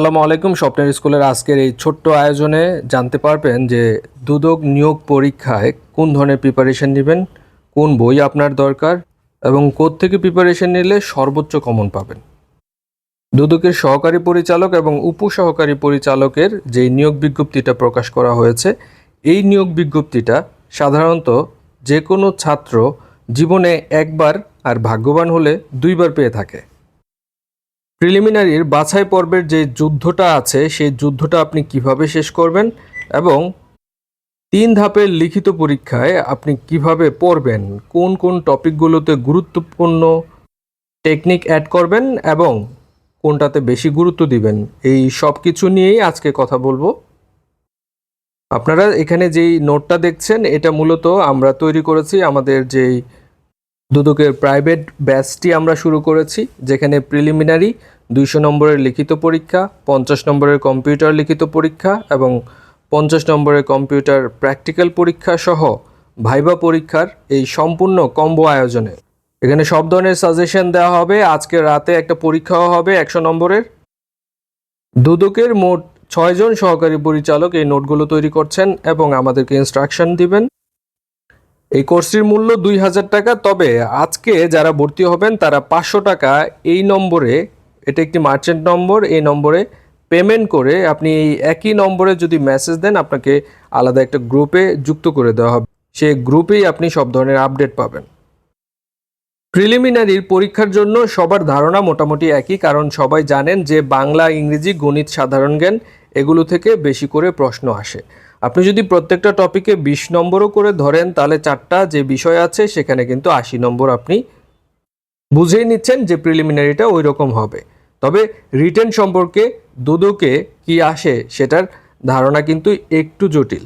আসসালামু আলাইকুম। স্বপ্নের স্কুলের আজকের এই ছোট্ট আয়োজনে জানতে পারবেন যে দুদক নিয়োগ পরীক্ষায় কোন ধরনের প্রিপারেশন নেবেন, কোন বই আপনার দরকার এবং থেকে প্রিপারেশন নিলে সর্বোচ্চ কমন পাবেন। দুদকের সহকারী পরিচালক এবং উপসহকারী পরিচালকের যে নিয়োগ বিজ্ঞপ্তিটা প্রকাশ করা হয়েছে, এই নিয়োগ বিজ্ঞপ্তিটা সাধারণত যে কোনো ছাত্র জীবনে একবার আর ভাগ্যবান হলে দুইবার পেয়ে থাকে। প্রিলিমিনারির বাছাই পর্বের যে যুদ্ধটা আছে, সেই যুদ্ধটা আপনি কীভাবে শেষ করবেন এবং তিন ধাপের লিখিত পরীক্ষায় আপনি কীভাবে পড়বেন, কোন কোন টপিকগুলোতে গুরুত্বপূর্ণ টেকনিক অ্যাড করবেন এবং কোনটাতে বেশি গুরুত্ব দিবেন, এই সব কিছু নিয়েই আজকে কথা বলব। আপনারা এখানে যেই নোটটা দেখছেন, এটা মূলত আমরা তৈরি করেছি আমাদের যেই দুদকের প্রাইভেট ব্যাচটি আমরা শুরু করেছি, যেখানে প্রিলিমিনারি দুইশো নম্বরের লিখিত পরীক্ষা, পঞ্চাশ নম্বরের কম্পিউটার লিখিত পরীক্ষা এবং পঞ্চাশ নম্বরের কম্পিউটার প্র্যাকটিক্যাল পরীক্ষা সহ ভাইবা পরীক্ষার এই সম্পূর্ণ কম্বো আয়োজনে। এখানে সব ধরনের সাজেশন দেওয়া হবে, আজকে রাতে একটা পরীক্ষাও হবে একশো নম্বরের। দুদকের মোট ছয়জন সহকারী পরিচালক এই নোটগুলো তৈরি করছেন এবং আমাদেরকে ইনস্ট্রাকশন দিবেন। এই কোর্সটির মূল্য দুই হাজার টাকা, তবে আজকে যারা ভর্তি হবেন তারা পাঁচশো টাকা এই নম্বরে, এটা একটি মার্চেন্ট নম্বর, এই নম্বরে পেমেন্ট করে আপনি এই একই নম্বরে যদি মেসেজ দেন, আপনাকে আলাদা একটা গ্রুপে যুক্ত করে দেওয়া হবে। সেই গ্রুপেই আপনি সব ধরনের আপডেট পাবেন। প্রিলিমিনারির পরীক্ষার জন্য সবার ধারণা মোটামুটি একই, কারণ সবাই জানেন যে বাংলা, ইংরেজি, গণিত, সাধারণ জ্ঞান এগুলো থেকে বেশি করে প্রশ্ন আসে। আপনি যদি প্রত্যেকটা টপিকে বিশ নম্বরও করে ধরেন, তাহলে চারটা যে বিষয় আছে, সেখানে কিন্তু আশি নম্বর আপনি বুঝেই নিচ্ছেন যে প্রিলিমিনারিটা ওই রকম হবে। তবে রিটেন সম্পর্কে দুদকে কি আসে, সেটার ধারণা কিন্তু একটু জটিল।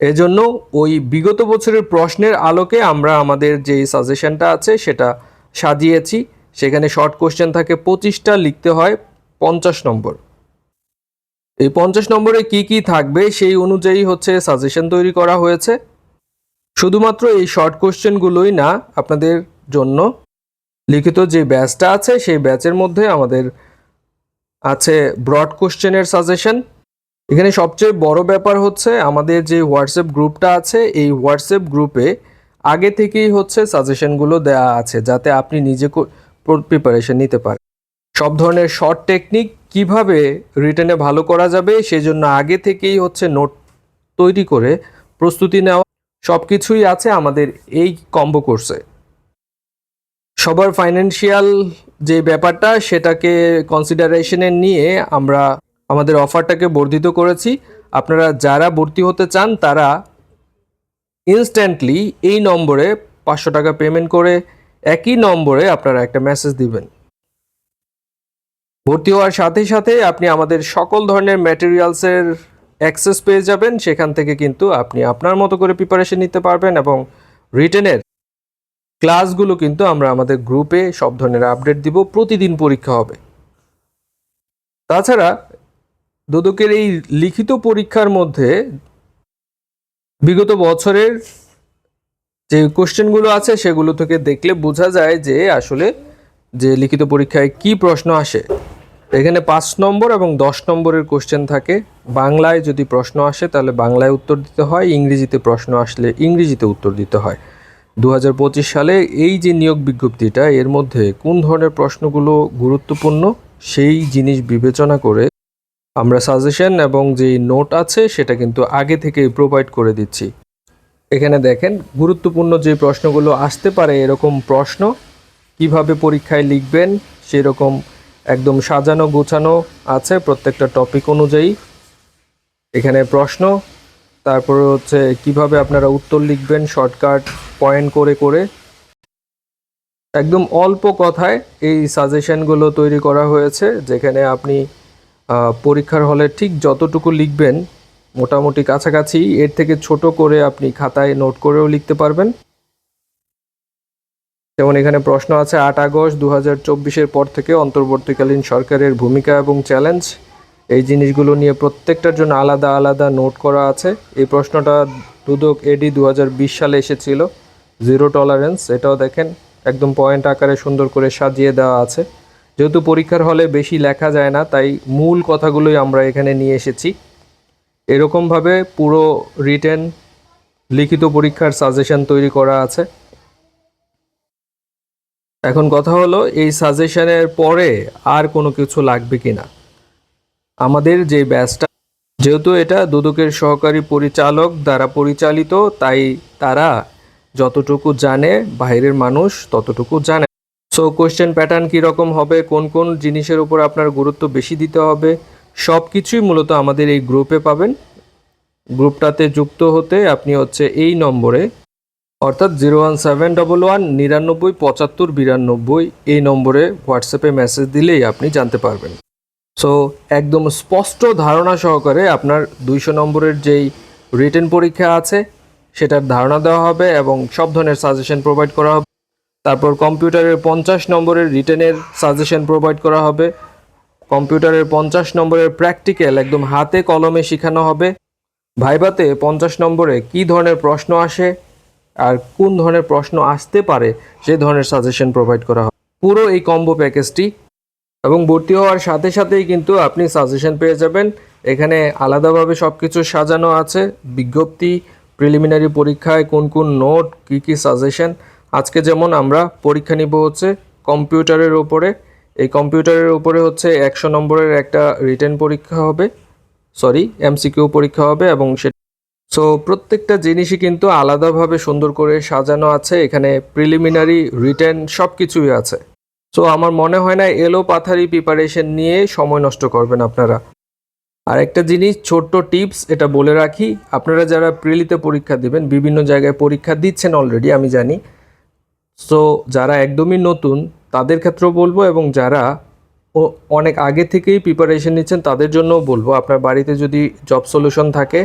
এজন্য ওই বিগত বছরের প্রশ্নের আলোকে আমরা আমাদের যে সাজেশনটা আছে, সেটা সাজিয়েছি। সেখানে শর্ট কোশ্চেন থাকে, পঁচিশটা লিখতে হয়, পঞ্চাশ নম্বর। এই পঞ্চাশ নম্বরে কি কি থাকবে সেই অনুযায়ী হচ্ছে সাজেশন তৈরি করা হয়েছে। শুধুমাত্র এই শর্ট কোশ্চেনগুলোই না, আপনাদের জন্য লিখিত যে ব্যাচটা আছে, সেই ব্যাচের মধ্যে আমাদের আছে ব্রড কোশ্চেনের সাজেশন এখানে সবচেয়ে বড় ব্যাপার হচ্ছে আমাদের যে হোয়াটসঅ্যাপ গ্রুপটা আছে, এই হোয়াটসঅ্যাপ গ্রুপে আগে থেকেই হচ্ছে সাজেশনগুলো দেওয়া আছে, যাতে আপনি নিজে প্রিপারেশন নিতে পারেন। সব ধরনের শর্ট টেকনিক কীভাবে রিটার্নে ভালো করা যাবে, সেজন্য আগে থেকেই হচ্ছে নোট তৈরি করে প্রস্তুতি নেওয়া সব কিছুই আছে আমাদের এই কম্বো কোর্সে সবার ফাইন্যান্সিয়াল যে ব্যাপারটা, সেটাকে কনসিডারেশনে নিয়ে আমরা আমাদের অফারটাকে বর্ধিত করেছি। আপনারা যারা ভর্তি হতে চান, তারা ইনস্ট্যান্টলি এই নম্বরে পাঁচশো টাকা পেমেন্ট করে একই নম্বরে আপনারা একটা মেসেজ দিবেন। ভর্তি হওয়ার সাথে সাথে আপনি আমাদের সকল ধরনের ম্যাটেরিয়ালসের অ্যাক্সেস পেয়ে যাবেন। সেখান থেকে কিন্তু আপনি আপনার মতো করে প্রিপারেশন নিতে পারবেন এবং রিটেনের ক্লাসগুলো কিন্তু আমরা আমাদের গ্রুপে সব ধরনের আপডেট দিব। প্রতিদিন পরীক্ষা হবে। তাছাড়া দুদকের এই লিখিত পরীক্ষার মধ্যে বিগত বছরের যে কোশ্চেনগুলো আছে, সেগুলো থেকে দেখলে বোঝা যায় যে আসলে যে লিখিত পরীক্ষায় কি প্রশ্ন আসে। এখানে পাঁচ নম্বর এবং দশ নম্বরের কোশ্চেন থাকে। বাংলায় যদি প্রশ্ন আসে, তাহলে বাংলায় উত্তর দিতে হয়, ইংরেজিতে প্রশ্ন আসলে ইংরেজিতে উত্তর দিতে হয়। দু হাজার পঁচিশ সালে এই যে নিয়োগ বিজ্ঞপ্তিটা, এর মধ্যে কোন ধরনের প্রশ্নগুলো গুরুত্বপূর্ণ, সেই জিনিস বিবেচনা করে আমরা সাজেশন এবং যেই নোট আছে, সেটা কিন্তু আগে থেকেই প্রোভাইড করে দিচ্ছি। এখানে দেখেন, গুরুত্বপূর্ণ যে প্রশ্নগুলো আসতে পারে এরকম প্রশ্ন, কীভাবে পরীক্ষায় লিখবেন, সেরকম একদম সাজানো, গোছানো আছে প্রত্যেকটা টপিক অনুযায়ী। এখানে প্রশ্ন, তারপরে হচ্ছে কীভাবে আপনারা উত্তর লিখবেন শর্টকাট পয়েন্ট করে করে। একদম অল্প কথায় এই সাজেশনগুলো তৈরি করা হয়েছে, যেখানে আপনি পরীক্ষার হলে ঠিক যতটুকু লিখবেন, মোটামুটি কাছাকাছি, এর থেকে ছোট করে আপনি খাতায় নোট করেও লিখতে পারবেন। যেমন এখানে প্রশ্ন আছে, আট আগস্ট দু হাজার চব্বিশের পর থেকে অন্তর্বর্তীকালীন সরকারের ভূমিকা এবং চ্যালেঞ্জ। এই জিনিসগুলো নিয়ে প্রত্যেকটার জন্য আলাদা আলাদা নোট করা আছে। এই প্রশ্নটা দুদক এডি দু হাজার বিশ সালে এসেছিল। জিরো টলারেন্স, এটাও দেখেন, একদম পয়েন্ট আকারে সুন্দর করে সাজিয়ে দেওয়া আছে। যেহেতু পরীক্ষার হলে বেশি লেখা যায় না, তাই মূল কথাগুলোই আমরা এখানে নিয়ে এসেছি। এরকমভাবে পুরো রিটেন লিখিত পরীক্ষার সাজেশন তৈরি করা আছে। এখন কথা হলো, এই সাজেশনের পরে আর কোনো কিছু লাগবে কিনা? আমাদের যে ব্যাচটা যেহেতু এটা দুদকের সহকারী পরিচালক দ্বারা পরিচালিত, তাই তারা যতটুকু জানে, বাইরের মানুষ ততটুকু জানে। সো কোশ্চেন প্যাটার্ন কীরকম হবে, কোন কোন জিনিসের উপর আপনার গুরুত্ব বেশি দিতে হবে সব কিছুই মূলত আমাদের এই গ্রুপে পাবেন। গ্রুপটাতে যুক্ত হতে আপনি হচ্ছে এই নম্বরে অর্থাৎ zero one seven double one নিরানব্বই, পঁচাত্তর, বিরানব্বই এই নম্বরে হোয়াটসঅ্যাপে মেসেজ দিলেই আপনি জানতে পারবেন। সো একদম স্পষ্ট ধারণা সহকারে আপনার দুইশো নম্বরের যেই রিটেন পরীক্ষা আছে, সেটার ধারণা দেওয়া হবে এবং সব ধরনের সাজেশন প্রোভাইড করা হবে। তারপর কম্পিউটারের পঞ্চাশ নম্বরের রিটেনের সাজেশন প্রোভাইড করা হবে। কম্পিউটারের পঞ্চাশ নম্বরের প্র্যাকটিক্যাল একদম হাতে কলমে শেখানো হবে। ভাইবাতে পঞ্চাশ নম্বরে কী ধরনের প্রশ্ন আসে আর কোন ধরনের প্রশ্ন আসতে পারে সেই ধরনের সাজেশন প্রোভাইড করা হবে। পুরো এই কম্বো প্যাকেজটি এবং ভর্তি হওয়ার সাথে সাথেই কিন্তু আপনি সাজেশন পেয়ে যাবেন। এখানে আলাদাভাবে সব কিছু সাজানো আছে। বিজ্ঞপ্তি প্রিলিমিনারি পরীক্ষায় কোন কোন নোট কী কী সাজেশন আজকে যেমন আমরা পরীক্ষা নিব হচ্ছে কম্পিউটারের ওপরে। এই কম্পিউটারের উপরে হচ্ছে একশো নম্বরের একটা রিটেন পরীক্ষা হবে সরি এমসিকিউ পরীক্ষা হবে এবং সে সো প্রত্যেকটা জিনিসই কিন্তু আলাদাভাবে সুন্দর করে সাজানো আছে। এখানে প্রিলিমিনারি রিটার্ন সব কিছুই আছে। সো আমার মনে হয় না এলো পাথারি প্রিপারেশন নিয়ে সময় নষ্ট করবেন আপনারা। আর একটা জিনিস, ছোট্ট টিপস এটা বলে রাখি। আপনারা যারা প্রিলিতে পরীক্ষা দিবেন, বিভিন্ন জায়গায় পরীক্ষা দিচ্ছেন অলরেডি আমি জানি। সো যারা একদমই নতুন, তাদের ক্ষেত্রেও বলব এবং যারা অনেক আগে থেকেই প্রিপারেশন নিচ্ছেন, তাদের জন্যও বলব। আপনার বাড়িতে যদি জব সলিউশন থাকে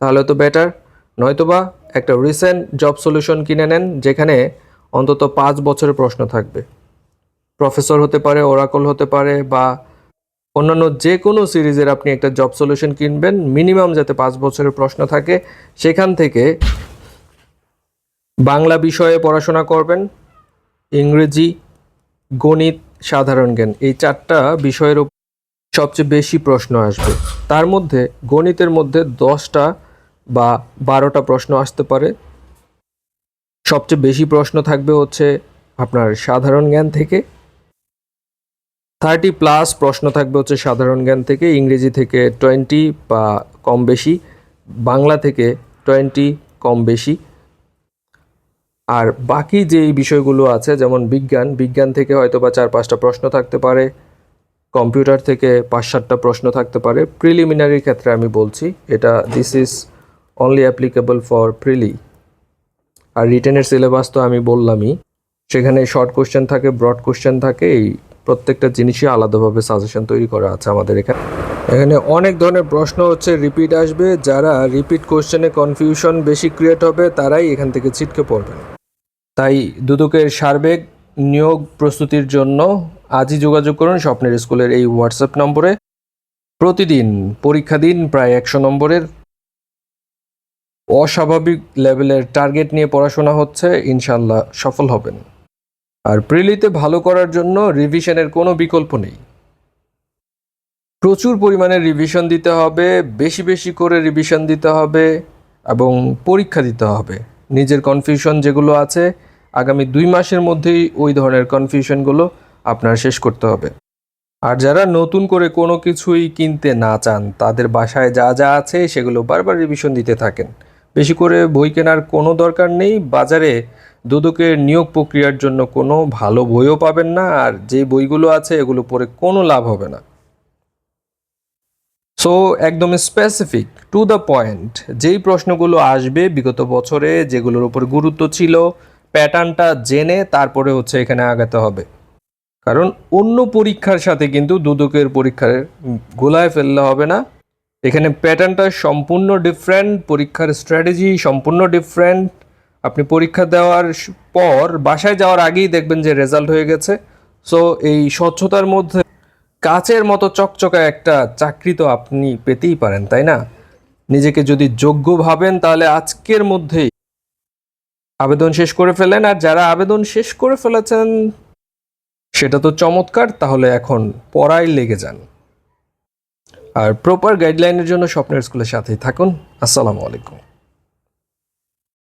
তাহলে তো বেটার নয়তোবা একটা রিসেন্ট জব সলিউশন কিনে নেন, যেখানে অন্তত পাঁচ বছরের প্রশ্ন থাকবে। প্রফেসর হতে পারে ওরাকল হতে পারে, বা অন্যান্য যে কোনো সিরিজের আপনি একটা জব সলিউশন কিনবেন মিনিমাম যাতে পাঁচ বছরের প্রশ্ন থাকে, সেখান থেকে বাংলা বিষয়ে পড়াশোনা করবেন, ইংরেজি, গণিত, সাধারণ জ্ঞান, এই চারটা বিষয়ের সবচেয়ে বেশি প্রশ্ন আসবে। তার মধ্যে গণিতের মধ্যে দশটা বা বারোটা প্রশ্ন আসতে পারে। সবচেয়ে বেশি প্রশ্ন থাকবে হচ্ছে আপনার সাধারণ জ্ঞান থেকে। থার্টি প্লাস প্রশ্ন থাকবে হচ্ছে সাধারণ জ্ঞান থেকে, ইংরেজি থেকে টোয়েন্টি বা কম বেশি, বাংলা থেকে টোয়েন্টি কম বেশি। আর বাকি যেই বিষয়গুলো আছে, যেমন বিজ্ঞান বিজ্ঞান থেকে হয়তো বা চার পাঁচটা প্রশ্ন থাকতে পারে, কম্পিউটার থেকে পাঁচ সাতটা প্রশ্ন থাকতে পারে। প্রিলিমিনারির ক্ষেত্রে আমি বলছি, এটা this is only applicable for prelim আর রিটেনের সিলেবাস তো আমি বললামই, সেখানে শর্ট কোশ্চেন থাকে ব্রড কোশ্চেন থাকে, এই প্রত্যেকটা জিনিসই আলাদাভাবে সাজেশন তৈরি করা আছে আমাদের এখানে। এখানে অনেক ধরনের প্রশ্ন হচ্ছে রিপিট আসবে, যারা রিপিট কোশ্চেনে কনফিউশন বেশি ক্রিয়েট হবে, তারাই এখান থেকে ছিটকে পড়বেন তাই দুদকের সার্বিক নিয়োগ প্রস্তুতির জন্য আজই যোগাযোগ করুন স্বপ্নের স্কুলের এই হোয়াটসঅ্যাপ নম্বরে। প্রতিদিন, পরীক্ষা দিন, প্রায় একশো নম্বরের অস্বাভাবিক লেভেলের টার্গেট নিয়ে পড়াশোনা হচ্ছে ইনশাল্লাহ সফল হবেন। আর প্রিলিতে ভালো করার জন্য রিভিশনের কোনো বিকল্প নেই। প্রচুর পরিমাণে রিভিশন দিতে হবে, বেশি বেশি করে রিভিশন দিতে হবে এবং পরীক্ষা দিতে হবে। নিজের কনফিউশন যেগুলো আছে, আগামী দুই মাসের মধ্যেই ওই ধরনের কনফিউশনগুলো আপনার শেষ করতে হবে। আর যারা নতুন করে কোনো কিছুই কিনতে না চান, তাদের বাসায় যা যা আছে সেগুলো বারবার রিভিশন দিতে থাকেন। বেশি করে বই কেনার কোনো দরকার নেই। বাজারে দুদকের নিয়োগ প্রক্রিয়ার জন্য কোনো ভালো বইও পাবেন না, আর যে বইগুলো আছে এগুলো পড়ে কোনো লাভ হবে না। সো একদম স্পেসিফিক টু দ্য পয়েন্ট যেই প্রশ্নগুলো আসবে বিগত বছরে যেগুলোর উপর গুরুত্ব ছিল, প্যাটার্নটা জেনে তারপরে হচ্ছে এখানে আগাতে হবে। কারণ অন্য পরীক্ষার সাথে কিন্তু দুদকের পরীক্ষার গোলায় ফেললে হবে না। এখানে প্যাটার্নটা সম্পূর্ণ ডিফারেন্ট পরীক্ষার স্ট্র্যাটেজি সম্পূর্ণ ডিফারেন্ট আপনি পরীক্ষা দেওয়ার পর বাসায় যাওয়ার আগেই দেখবেন যে রেজাল্ট হয়ে গেছে। সো এই স্বচ্ছতার মধ্যে কাচের মতো চকচকা একটা চাকরি তো আপনি পেতেই পারেন, তাই না? নিজেকে যদি যোগ্য ভাবেন, তাহলে আজকের মধ্যেই আবেদন শেষ করে ফেলেন। আর যারা আবেদন শেষ করে ফেলেছেন, সেটা তো চমৎকার। তাহলে এখন পড়ায় লেগে যান। আর প্রপার গাইডলাইনের জন্য স্বপ্নের স্কুলের সাথেই থাকুন। আসসালামু আলাইকুম।